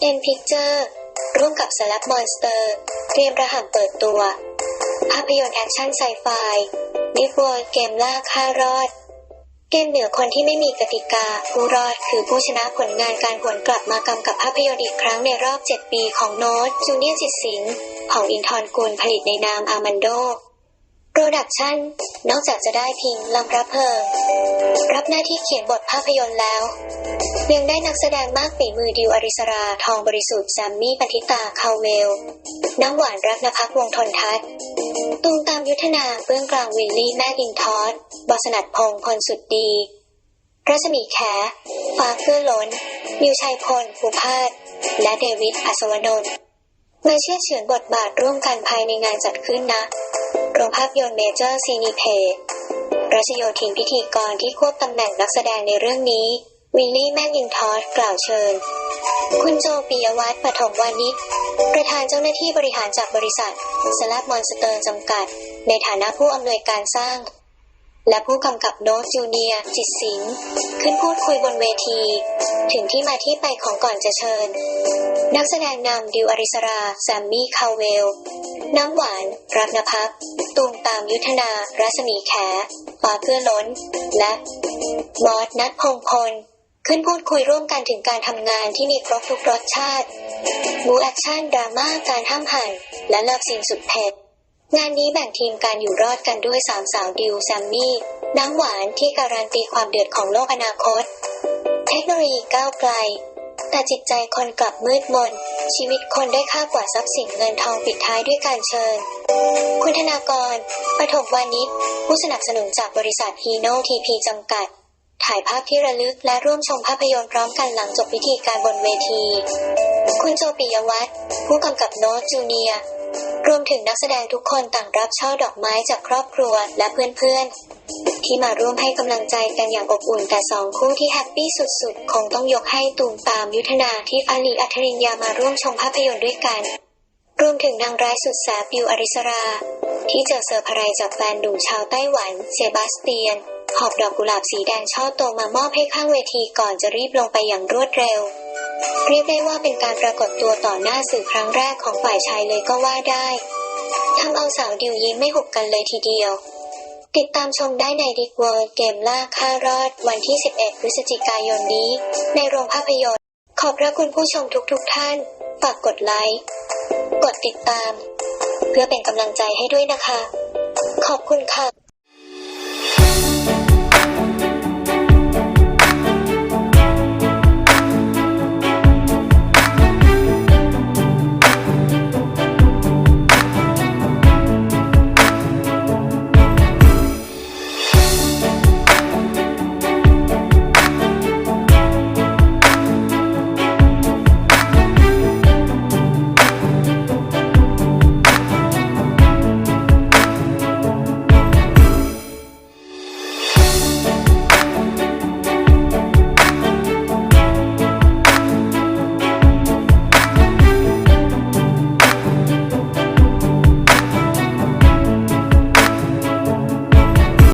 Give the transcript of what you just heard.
เอ็นพิกเจอร์ร่วมกับสลับมอนสเตอร์เตรียมระหับเปิดตัว ภาพยนตร์แอคชั่นไซไฟนิฟวอร์เกมล่าค่ารอด เกมเหนือคนที่ไม่มีกติกา ผู้รอดคือผู้ชนะผลงานการหวนกลับมากำกับภาพยนตร์อีกครั้งในรอบ 7 ปีของโน้ตจูเนียร์จิตสิงห์ของอินทร์กุลผลิตในนามอามันโด โปรดักชั่นนอกจากจะได้พิงลำรับเพลิงรับหน้าที่เขียนบทภาพยนตร์แล้ว ยังได้นักแสดงมากฝีมือดิวอริสรา ทองบริสุทธิ์แซมมี่ปณิตาคาเวล น้ำหวานรักนภักวงทนทัศน์ตูมตามยุทธนาเบื้องกลางวิลลี่แม่ดินทอสบอสนัดพงศ์พลสุดดี รัศมีแขฟ้าเกื้อล้นมิวชัยพลภูพาสและเดวิดอัศวนนท์ มาเชื่อเฉือนบทบาทร่วมกันภายในงานจัดขึ้นนะโรงภาพยนตร์เมเจอร์ซีนีเพย์รัชโยธินพิธีกรที่ควบตำแหน่งนักแสดงในเรื่องนี้ วิลลี่แมกอินทอสกล่าวเชิญ คุณโจปิยวัฒน์ปฐมวานิชประธานเจ้าหน้าที่บริหารจากบริษัทสลับมอนสเตอร์จำกัด ในฐานะผู้อำนวยการสร้าง และผู้กำกับโน้ตจูเนียจิตสิงห์ขึ้นพูดคุยบนเวที ถึงที่มาที่ไปของก่อนจะเชิญ นักแสดงนำดิวอริสราแซมมี่คาเวล น้ำหวาน รักนภักตูมตามยุทธนา รัศมีแขฟ้าเพื่อล้น และมอสนัทพงพล ขึ้นพูดคุยร่วมกันถึงการทำงานที่มีครบทุกรสชาติบูแอคชั่นดราม่าการห้ามหันและเลิฟซีนสุดเผ็ด งานนี้แบ่งทีมการอยู่รอดกันด้วยสามสาวดิวแซมมี่น้ำหวานที่การันตีความเดือดของโลกอนาคต เทคโนโลยีก้าวไกล แต่จิตใจคนกลับมืดมน ชีวิตคนได้ค่ากว่าทรัพย์สินเงินทองปิดท้ายด้วยการเชิญ คุณธนากรปฐมวานิชผู้สนับสนุนจากบริษัทฮีโน่ทีพีจำกัด ถ่ายภาพที่ระลึกและร่วมชมภาพยนตร์พร้อมกันหลังจบพิธีการบนเวที คุณโจปิยวัฒน์ผู้กำกับโน้ตจูเนียร์ รวมถึงนักแสดงทุกคนต่างรับช่อดอกไม้จากครอบครัวและเพื่อนๆ ที่มาร่วมให้กำลังใจกันอย่างอบอุ่นแต่สองคู่ที่แฮปปี้สุดๆ คงต้องยกให้ตูมตามยุทธนาที่ฟาลีอัธรินยามาร่วมชมภาพยนตร์ด้วยกัน รวมถึงนางร้ายสุดแสบบิวอริสรา ที่เจอเซอร์ไพรส์จากแฟนหนุ่มชาวไต้หวันเซบาสเตียนหอบดอกกุหลาบสีแดงช่อโตมามอบให้ข้างเวทีก่อนจะรีบลงไปอย่างรวดเร็ว เรียกได้ว่าเป็นการปรากฏตัวต่อหน้าสื่อครั้งแรกของฝ่ายชายเลยก็ว่าได้ทำเอาสาวดิวยิ้มไม่หุบกันเลยทีเดียว ติดตามชมได้ในดิกเวิร์เกมล่าค่ารอด วันที่ 11 พฤศจิกายนนี้ ในโรงภาพยนตร์ ขอบพระคุณผู้ชมทุกๆทท่าน ฝากกดไลค์ กดติดตาม เพื่อเป็นกำลังใจให้ด้วยนะคะ ขอบคุณค่ะ